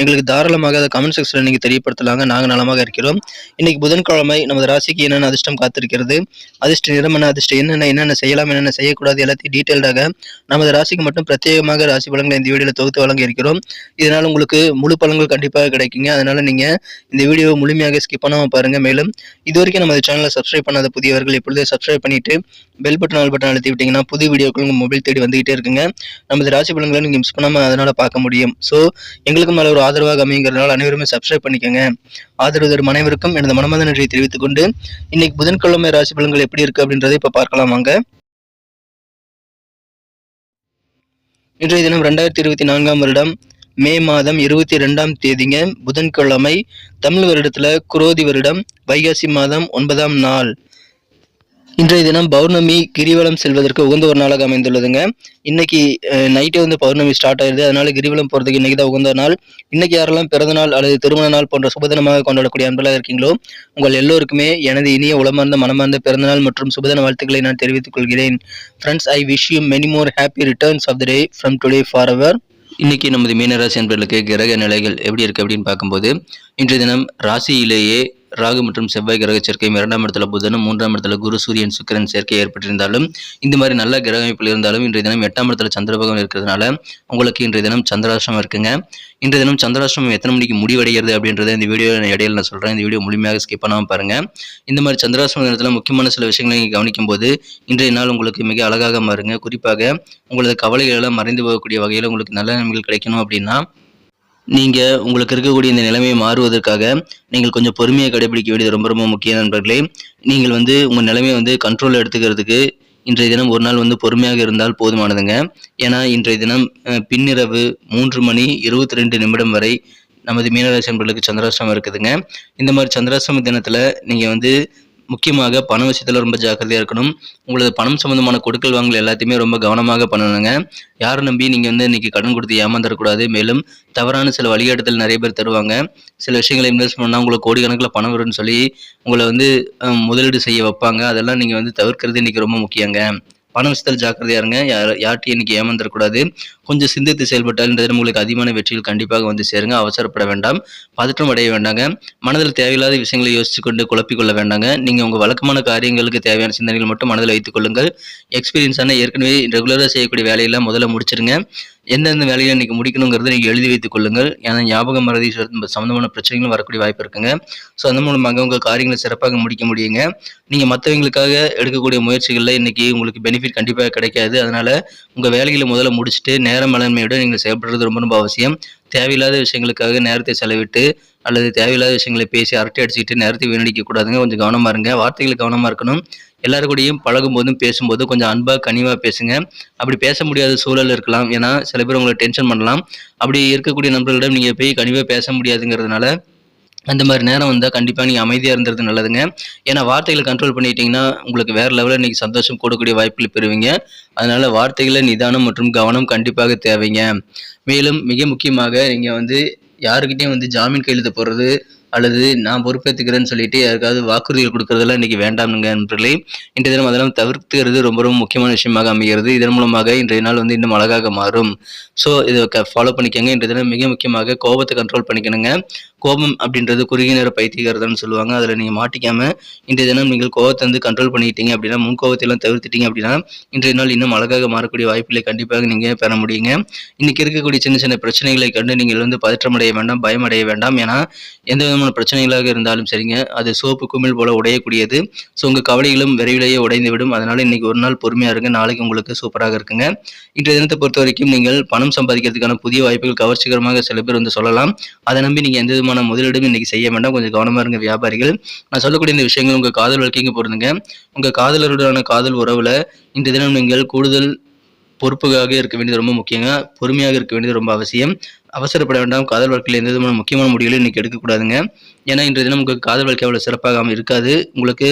எங்களுக்கு தாராளமாக அதை கமெண்ட் செக்ஷனில் நீங்கள் தெரியப்படுத்தலாங்க. நாங்கள் நலமாக இருக்கிறோம். இன்னைக்கு புதன்கிழமை நமது ராசிக்கு என்னென்ன அதிர்ஷ்டம் காத்திருக்கிறது? அதிர்ஷ்ட நிறம் என்ன? அதிர்ஷ்டம் என்னென்ன என்னென்ன செய்யலாம்? என்னென்ன செய்யக்கூடாது? எல்லாத்தையும் டீட்டெயில்டாக நமது ராசிக்கு மட்டும் பிரத்யேகமாக ராசி பலன்களை இந்த வீடியோவில் தொகுத்து வழங்க இருக்கிறோம். இதனால் உங்களுக்கு முழு பலன்கள் கண்டிப்பாக கிடைக்குங்க. அதனால நீங்கள் இந்த வீடியோவை முழுமையாக ஸ்கிப் பண்ணாமல் பாருங்கள் மேலும் இது வரைக்கும் நமது சேனலை சப்ஸ்கிரைப் பண்ணாத புதியவர்கள் இப்பொழுதே சப்ஸ்கிரைப் பண்ணிட்டு பெல் பட்டன் ஆல் பட்டன் அழுத்தி விட்டீங்கன்னா புது வீடியோக்கள் உங்கள் மொபைல் தேடி வந்துகிட்டே இருக்குங்க. நமது ராசி பலன்களை நீங்கள் மிஸ் பண்ணாமல் அதனால் பார்க்க முடியும். ஸோ எங்களுக்கு மேலே ஒரு ஆதரவாக அமைங்கிறதுனால அனைவருமே சப்ஸ்கிரைப் பண்ணிக்கோங்க. ஆதரவு தரும் அனைவருக்கும் எனது மனமார்ந்த நன்றியை தெரிவித்துக் கொண்டு இன்னைக்கு புதன்கிழமை ராசி பலன்கள் எப்படி இருக்கு அப்படின்றதை இப்போ பார்க்கலாம் வாங்க. இன்றைய தினம் ரெண்டாயிரத்தி இருபத்தி நான்காம் வருடம் மே மாதம் இருபத்தி ரெண்டாம் தேதிங்க. புதன்கிழமை தமிழ் வருடத்துல குரோதி வருடம் வைகாசி மாதம் ஒன்பதாம் நாள். இன்றைய தினம் பௌர்ணமி கிரிவலம் செல்வதற்கு உகந்த ஒரு நாளாக அமைந்துள்ளதுங்க. இன்னைக்கு நைட்டே வந்து பௌர்ணமி ஸ்டார்ட் ஆயிருது அதனால கிரிவலம் போறதுக்கு இன்னைக்கு தான் உகந்த நாள். இன்னைக்கு யாரெல்லாம் பிறந்த நாள் அல்லது திருமண நாள் போன்ற சுபதினமாக கொண்டாடக்கூடிய அன்பெல்லாம் இருக்கீங்களோ உங்கள் எல்லோருக்குமே எனது இனிய உளமார்ந்த மனமார்ந்த பிறந்தநாள் மற்றும் சுபதின வாழ்த்துக்களை நான் தெரிவித்துக் கொள்கிறேன். Friends I wish you many more happy returns of the day from today for our இன்னைக்கு நமது மீனராசி அன்பர்களுக்கு கிரக நிலைகள் எப்படி இருக்கு அப்படின்னு பார்க்கும்போது இன்றைய தினம் ராசியிலேயே ராகு மற்றும் செவ்வாய் கிரக சேர்க்கையும் இரண்டாம் இடத்துல புதனும் மூன்றாம் இடத்துல குரு சூரியன் சுக்கிரன் சேர்க்கை ஏற்பட்டிருந்தாலும் இந்த மாதிரி நல்ல கிரக அமைப்பில் இருந்தாலும் இன்றைய தினம் எட்டாம் இடத்துல சந்திரபகம் இருக்கிறதுனால உங்களுக்கு இன்றைய தினம் சந்திராஷ்டிரம் இருக்குங்க. இன்றைய தினம் சந்திராஷ்டிரம் எத்தனை மணிக்கு முடிவடைகிறது அப்படின்றத இந்த வீடியோ இடையில நான் சொல்றேன். இந்த வீடியோ முழுமையாக ஸ்கிப் பண்ணாமல் பாருங்க. இந்த மாதிரி சந்திராஷ்டிரம் நேரத்தில் முக்கியமான சில விஷயங்களை நீங்கள் கவனிக்கும் போது இன்றைய நாள் உங்களுக்கு மிக அழகாக மாறுங்க. குறிப்பாக உங்களது கவலைகளெல்லாம் மறைந்து போகக்கூடிய வகையில் உங்களுக்கு நல்ல நன்மைகள் கிடைக்கணும் அப்படின்னா நீங்கள் உங்களுக்கு இருக்கக்கூடிய இந்த நிலைமையை மாறுவதற்காக நீங்கள் கொஞ்சம் பொறுமையை கடைபிடிக்க வேண்டியது ரொம்ப ரொம்ப முக்கிய நண்பர்களே. நீங்கள் வந்து உங்கள் நிலைமையை வந்து கண்ட்ரோல் எடுத்துக்கிறதுக்கு இன்றைய தினம் ஒரு நாள் வந்து பொறுமையாக இருந்தால் போதுமானதுங்க. ஏன்னா இன்றைய தினம் பின்னிரவு மூன்று மணி இருபத்தி ரெண்டு நிமிடம் வரை நமது மீனராசி நண்பர்களுக்கு சந்திராசிரமம் இருக்குதுங்க. இந்த மாதிரி சந்திராசிரம தினத்தில் நீங்கள் வந்து முக்கியமாக பண விஷயத்தில் ரொம்ப ஜாக்கிரதையாக இருக்கணும். உங்களது பணம் சம்மந்தமான கொடுக்கல் வாங்கல் எல்லாத்தையுமே ரொம்ப கவனமாக பண்ணணுங்க. யாரை நம்பி நீங்கள் வந்து இன்றைக்கி கடன் கொடுத்து ஏமாந்துடக்கூடாது மேலும் தவறான சில வழிகாட்டுதல் நிறைய பேர் தருவாங்க. சில விஷயங்களை இன்வெஸ்ட் பண்ணால் உங்களுக்கு கோடிக்கணக்கில் பணம் வரும்னு சொல்லி உங்களை வந்து முதலீடு செய்ய வைப்பாங்க. அதெல்லாம் நீங்கள் வந்து தவிர்க்கிறது இன்றைக்கி ரொம்ப முக்கியங்க. பண விஷயத்தில் ஜாக்கிரதையா இருங்க. யார் யார்ட்டையும் இன்னைக்கு ஏமாந்துடக்கூடாது. கொஞ்சம் சிந்தித்து செயல்பட்டால் இந்த தினம் உங்களுக்கு அதிகமான வெற்றிகள் கண்டிப்பாக வந்து சேருங்க. அவசரப்பட வேண்டாம். பதற்றம் அடைய வேண்டாங்க. மனதில் தேவையில்லாத விஷயங்களை யோசிச்சு கொண்டு குழப்பிக் கொள்ள வேண்டாங்க. நீங்கள் உங்கள் வழக்கமான காரியங்களுக்கு தேவையான சிந்தனைகள் மட்டும் மனதில் வைத்துக் கொள்ளுங்கள். எக்ஸ்பீரியன்ஸான ஏற்கனவே ரெகுலராக செய்யக்கூடிய வேலையெல்லாம் முதல்ல முடிச்சிருங்க. எந்தெந்த வேலையை இன்னைக்கு முடிக்கணுங்கிறத நீங்கள் எழுதி வைத்துக் கொள்ளுங்கள். ஏன்னா ஞாபகம் மறதி சம்பந்த- சம்பந்தமான பிரச்சனைகளும் வரக்கூடிய வாய்ப்பு இருக்குங்க. ஸோ அந்த மூலமாக உங்கள் காரியங்களை சிறப்பாக முடிக்க முடியுங்க. நீங்கள் மற்றவங்களுக்காக எடுக்கக்கூடிய முயற்சிகளில் இன்னைக்கு உங்களுக்கு பெனிஃபிட் கண்டிப்பாக கிடைக்காது. அதனால உங்கள் வேலைகளை முதல்ல முடிச்சுட்டு நேர மேலாண்மையோட நீங்கள் செயல்படுறது ரொம்ப ரொம்ப அவசியம். தேவையில்லாத விஷயங்களுக்காக நேரத்தை செலவிட்டு அல்லது தேவையில்லாத விஷயங்களை பேசி அரட்டை அடிச்சுக்கிட்டு நேரத்தை வீணடிக்க கூடாதுங்க. கொஞ்சம் கவனமாக இருங்க. வார்த்தைகள் கவனமாக இருக்கணும். எல்லாருக்கூடையும் கூடயும் பழகும் போதும் பேசும்போதும் கொஞ்சம் அன்பாக கனிவாக பேசுங்க. அப்படி பேச முடியாத சூழல் இருக்கலாம். ஏன்னா சில பேர் உங்களை டென்ஷன் பண்ணலாம். அப்படி இருக்கக்கூடிய நண்பர்களிடம் நீங்கள் போய் கனிவாக பேச முடியாதுங்கிறதுனால அந்த மாதிரி நேரம் வந்தால் கண்டிப்பாக நீங்கள் அமைதியாக இருந்தது நல்லதுங்க. ஏன்னா வார்த்தைகளை கண்ட்ரோல் பண்ணிட்டீங்கன்னா உங்களுக்கு வேறு லெவலில் இன்றைக்கி சந்தோஷம் கூடக்கூடிய வாய்ப்புகள் பெறுவீங்க. அதனால் வார்த்தைகளை நிதானம் மற்றும் கவனம் கண்டிப்பாக தேவைங்க. மேலும் மிக முக்கியமாக நீங்கள் வந்து யாருக்கிட்டையும் வந்து ஜாமீன் கையெழுத்து போடுறது அல்லது நான் பொறுப்பேற்றுக்கிறேன்னு சொல்லிட்டு யாருக்காவது வாக்குறுதிகள் கொடுக்கறதெல்லாம் இன்னைக்கு வேண்டாம்னுங்க நண்பர்களே. இன்றைய தினம் அதெல்லாம் தவிர்த்துக்கிறது ரொம்ப ரொம்ப முக்கியமான விஷயமாக அமைகிறது. இதன் மூலமாக இன்றைய நாள் வந்து இன்னும் அழகாக மாறும். ஸோ இதை ஃபாலோ பண்ணிக்கோங்க. இன்றைய தினம் மிக முக்கியமாக கோபத்தை கண்ட்ரோல் பண்ணிக்கணுங்க. கோபம் அப்படின்றது குறுகிய நேர பைத்தியகாரதான்னு சொல்லுவாங்க. அதில் நீங்கள் மாட்டிக்காம இன்றைய தினம் நீங்கள் கோபத்தை வந்து கண்ட்ரோல் பண்ணிக்கிட்டீங்க அப்படின்னா முன் கோபத்தை தவிர்த்துட்டீங்க அப்படின்னா இன்றைய நாள் இன்னும் அழகாக மாறக்கூடிய வாய்ப்புகளை கண்டிப்பாக நீங்கள் பெற முடியுங்க. இன்னைக்கு இருக்கக்கூடிய சின்ன சின்ன பிரச்சனைகளை கண்டு நீங்கள் வந்து பதற்றம் அடைய வேண்டாம் பயம் அடைய வேண்டாம். ஏன்னா எந்த விதமான பிரச்சனைகளாக இருந்தாலும் சரிங்க. அது சோப்பு குமிழ் போல உடையக்கூடியது. ஸோ உங்கள் கவலைகளும் விரைவிலேயே உடைந்துவிடும். அதனால் இன்றைக்கி இன்னைக்கு ஒரு நாள் பொறுமையாக இருங்க. நாளைக்கு உங்களுக்கு சூப்பராக இருக்குங்க. இன்றைய தினத்தை பொறுத்த வரைக்கும் நீங்கள் பணம் சம்பாதிக்கிறதுக்கான புதிய வாய்ப்புகள் கவர்ச்சிகரமாக சில பேர் வந்து சொல்லலாம். அதை நம்பி நீங்கள் எந்த விதமான முதலீடும் இன்றைக்கி செய்ய வேண்டாம். கொஞ்சம் கவனமாக இருங்க வியாபாரிகள். நான் சொல்லக்கூடிய இந்த விஷயங்கள் உங்கள் காதல் வாழ்க்கைக்கு பொருந்துங்க. உங்கள் காதலருடனான காதல் உறவில் இன்றைய தினம் நீங்கள் கூடுதல் பொறுப்புக்காக இருக்க வேண்டியது ரொம்ப முக்கியங்க. பொறுமையாக இருக்க வேண்டியது ரொம்ப அவசியம். அவசரப்பட வேண்டாம். காதல் வாழ்க்கையில் எந்த விதமான முக்கியமான முடிவுகளும் இன்றைக்கி எடுக்கக்கூடாதுங்க. ஏன்னா இன்றைய தினம் உங்களுக்கு காதல் வாழ்க்கை அவ்வளோ சிறப்பாக இருக்காது. உங்களுக்கு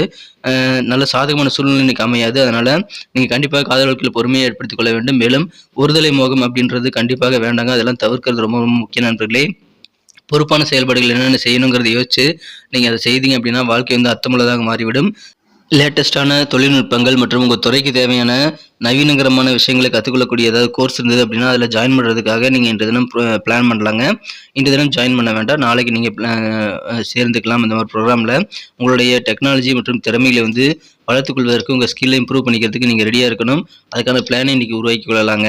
நல்ல சாதகமான சூழ்நிலை இன்றைக்கி அமையாது. அதனால் நீங்கள் கண்டிப்பாக காதல் வாழ்க்கையில் பொறுமையை ஏற்படுத்திக் கொள்ள வேண்டும். மேலும் ஒருதலை மோகம் அப்படின்றது கண்டிப்பாக வேண்டாங்க. அதெல்லாம் தவிர்க்கிறது ரொம்ப ரொம்ப முக்கிய நண்பர்களே. பொறுப்பான செயல்பாடுகள் என்னென்ன செய்யணுங்கிறத யோசிச்சு நீங்கள் அதை செய்தீங்க அப்படின்னா வாழ்க்கை வந்து அர்த்தமுள்ளதாக மாறிவிடும். லேட்டஸ்டான தொழில்நுட்பங்கள் மற்றும் உங்கள் துறைக்கு தேவையான நவீனகரமான விஷயங்களை கற்றுக்கொள்ளக்கூடிய ஏதாவது கோர்ஸ் இருந்தது அப்படின்னா அதில் ஜாயின் பண்ணுறதுக்காக நீங்கள் இன்று தினம் பிளான் பண்ணலாங்க. இன்று தினம் ஜாயின் பண்ண வேண்டாம். நாளைக்கு நீங்கள் சேர்ந்துக்கலாம் இந்த மாதிரி ப்ரோக்ராமில் உங்களுடைய டெக்னாலஜி மற்றும் திறமைகளை வந்து வளர்த்துக்கொள்வதற்கு உங்கள் ஸ்கில்லை இம்ப்ரூவ் பண்ணிக்கிறதுக்கு நீங்கள் ரெடியாக இருக்கணும். அதுக்கான பிளானை இன்றைக்கி உருவாக்கி கொள்ளலாங்க.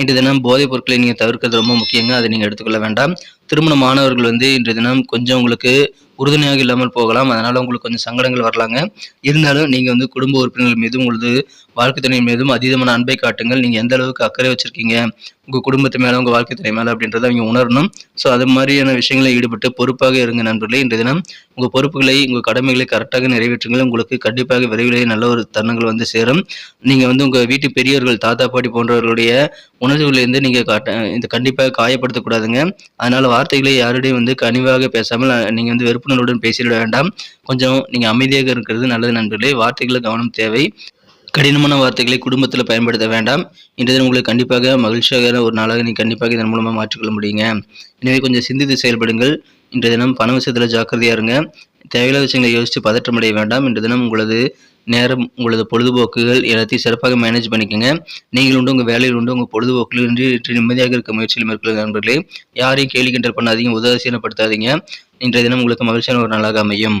இன்று தினம் போதைப் பொருட்களை நீங்கள் தவிர்க்கிறது ரொம்ப முக்கியங்க. அதை நீங்கள் எடுத்துக்கொள்ள வேண்டாம். திருமண மாணவர்கள் வந்து இன்று தினம் கொஞ்சம் உங்களுக்கு உறுதுணையாக இல்லாமல் போகலாம். அதனால் உங்களுக்கு கொஞ்சம் சங்கடங்கள் வரலாங்க. இருந்தாலும் நீங்கள் வந்து குடும்ப உறுப்பினர்கள் மீதும் உங்களது வாழ்க்கை துணை மீதும் அதீதமான அன்பை காட்டுங்கள். நீங்கள் எந்த அளவுக்கு அக்கறை வச்சுருக்கீங்க உங்கள் குடும்பத்து மேலே உங்கள் வாழ்க்கை துணை மேலே அப்படின்றத அவங்க உணரணும். ஸோ அது மாதிரியான விஷயங்களில் ஈடுபட்டு பொறுப்பாக இருங்க நண்பர்களே. இன்றைய தினம் உங்கள் பொறுப்புகளை உங்கள் கடமைகளை கரெக்டாக நிறைவேற்றுங்கள். உங்களுக்கு கண்டிப்பாக விரைவிலேயே நல்ல ஒரு தருணங்கள் வந்து சேரும். நீங்கள் வந்து உங்கள் வீட்டு பெரியவர்கள் தாத்தா பாட்டி போன்றவர்களுடைய உணர்வுகளிலிருந்து நீங்கள் காட்ட இந்த கண்டிப்பாக காயப்படுத்தக்கூடாதுங்க அதனால் வார்த்தைகளை யாருடையும் வந்து கனிவாக பேசாமல் நீங்கள் வந்து வெறுப்புணர்வுடன் பேசிட வேண்டாம். கொஞ்சம் நீங்கள் அமைதியாக இருக்கிறது நல்லது நண்பர்களே. வார்த்தைகளில் கவனம் தேவை. கடினமான வார்த்தைகளை குடும்பத்தில் பயன்படுத்த வேண்டாம். இன்றைய தினம் உங்களுக்கு கண்டிப்பாக மகிழ்ச்சியாக ஒரு நாளாக நீங்கள் கண்டிப்பாக இதன் மூலமாக மாற்றிக்கொள்ள முடியுங்க. எனவே கொஞ்சம் சிந்தித்து செயல்படுங்கள். இன்றைய தினம் பண விஷயத்தில் ஜாக்கிரதையாக இருங்க. தேவையில்லாத விஷயங்களை யோசித்து பதற்றமடைய வேண்டாம். இன்றைய தினம் உங்களது நேரம் உங்களது பொழுதுபோக்குகள் எல்லாத்தையும் சிறப்பாக மேனேஜ் பண்ணிக்கோங்க. நீங்கள் உண்டு உங்கள் வேலையில் உண்டு உங்கள் பொழுதுபோக்கில் இன்று நிம்மதியாக இருக்க முயற்சியில் மேற்கொள்ள நண்பர்களே. யாரையும் கேலி கிண்டல் பண்ணாதீங்க உதாசீனப்படுத்தாதீங்க. இன்றைய தினம் உங்களுக்கு மகிழ்ச்சியான ஒரு நாளாக அமையும்.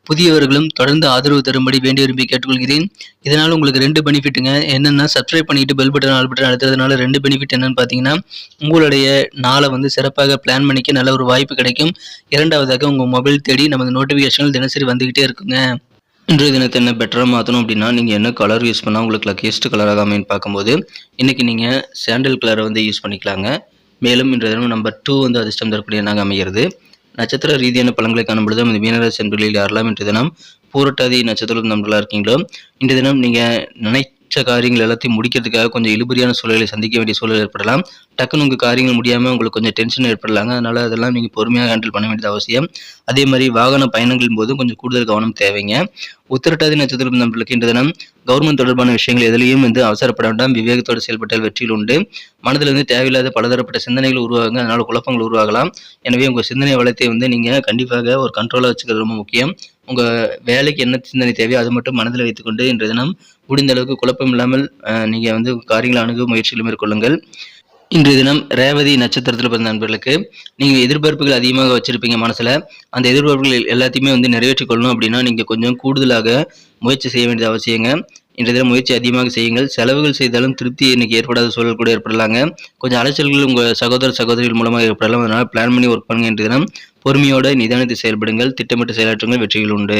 புதியவர்களும் தொடர்ந்து ஆதரவு தரும்படி வேண்டி விரும்பி கேட்டுக்கொள்கிறேன். இதனால் உங்களுக்கு ரெண்டு பெனிஃபிட்டுங்க என்னென்னா சப்ஸ்கிரைப் பண்ணிவிட்டு பெல் பட்டன் ஆல் பட்டன் அழுத்துறதுனால ரெண்டு பெனிஃபிட் என்னென்னு பார்த்தீங்கன்னா உங்களுடைய நாளை வந்து சிறப்பாக பிளான் பண்ணிக்க நல்ல ஒரு வாய்ப்பு கிடைக்கும். இரண்டாவதாக உங்கள் மொபைல் தேடி நமது நோட்டிஃபிகேஷன்கள் தினசரி வந்துக்கிட்டே இருக்குங்க. இன்றைய தினத்தை என்ன பெட்டராக மாற்றணும் அப்படின்னா நீங்கள் என்ன கலர் யூஸ் பண்ணால் உங்களுக்கு லக்கியஸ்ட் கலராக அமைன்னு பார்க்கும்போது இன்றைக்கி நீங்கள் சாண்டல் கலரை வந்து யூஸ் பண்ணிக்கலாங்க. மேலும் இன்றைய தினம் நம்பர் டூ வந்து அதிர்ஷ்டம் தரக்கூடிய நாங்கள் அமைகிறது. நட்சத்திர ரீதியான பலன்களை காணும் பொழுது இந்த மீனராசி என்பர்களில் யாரெல்லாம் இன்றைய தினம் பூரட்டாதி நட்சத்திரம் நம்பர்களாக இருக்கீங்களோ இன்றைய தினம் நீங்கள் மிச்ச காரியங்கள் எல்லாத்தையும் முடிக்கிறதுக்காக கொஞ்சம் இழுபறியான சூழலை சந்திக்க வேண்டிய சூழல் ஏற்படலாம். டக்குன்னு உங்கள் காரியங்கள் முடியாமல் உங்களுக்கு கொஞ்சம் டென்ஷன் ஏற்படலாங்க. அதனால் அதெல்லாம் நீங்கள் பொறுமையாக ஹேண்டில் பண்ண வேண்டியது அவசியம். அதே மாதிரி வாகன பயணங்களின் போதும் கொஞ்சம் கூடுதல் கவனம் தேவைங்க. உத்திரட்டாதி நட்சத்திரம் நம்மளுக்கு இந்த தினம் கவர்மெண்ட் தொடர்பான விஷயங்கள் எதுலையும் வந்து அவசரப்பட வேண்டாம். விவேகத்தோடு செயல்பட்டால் வெற்றியில் உண்டு. மனதில் இருந்து தேவையில்லாத பலதரப்பட்ட சிந்தனைகள் உருவாகுங்க. அதனால் குழப்பங்கள் உருவாகலாம். எனவே உங்கள் சிந்தனை வளத்தை வந்து நீங்கள் கண்டிப்பாக ஒரு கண்ட்ரோலாக வச்சுக்கிறது ரொம்ப முக்கியம். உங்கள் வேலைக்கு என்ன சிந்தனை தேவையோ அது மட்டும் மனதில் வைத்துக்கொண்டு இன்று தினம் முடிந்த அளவுக்கு குழப்பம் இல்லாமல் நீங்கள் வந்து காரியங்களை அணுக முயற்சிகளை மேற்கொள்ளுங்கள். இன்றைய தினம் ரேவதி நட்சத்திரத்தில் பிறந்த நண்பர்களுக்கு நீங்கள் எதிர்பார்ப்புகள் அதிகமாக வச்சுருப்பீங்க மனசில். அந்த எதிர்பார்ப்புகள் எல்லாத்தையுமே வந்து நிறைவேற்றிக் கொள்ளணும் அப்படின்னா நீங்கள் கொஞ்சம் கூடுதலாக முயற்சி செய்ய வேண்டியது அவசியங்க. இன்றைய தினம் முயற்சி அதிகமாக செய்யுங்கள். செலவுகள் செய்தாலும் திருப்தி இன்னைக்கு ஏற்படாத சூழல் கூட ஏற்படலாங்க. கொஞ்சம் அலைச்சல்கள் உங்கள் சகோதர சகோதரிகள் மூலமாக ஏற்படலாம். அதனால் பிளான் பண்ணி ஒர்க் பண்ணுங்க இன்றைய தினம். பொறுமையோடு நிதானத்தை செயல்படுங்கள். திட்டமிட்டு செயலாற்றுங்கள். வெற்றிகள் உண்டு.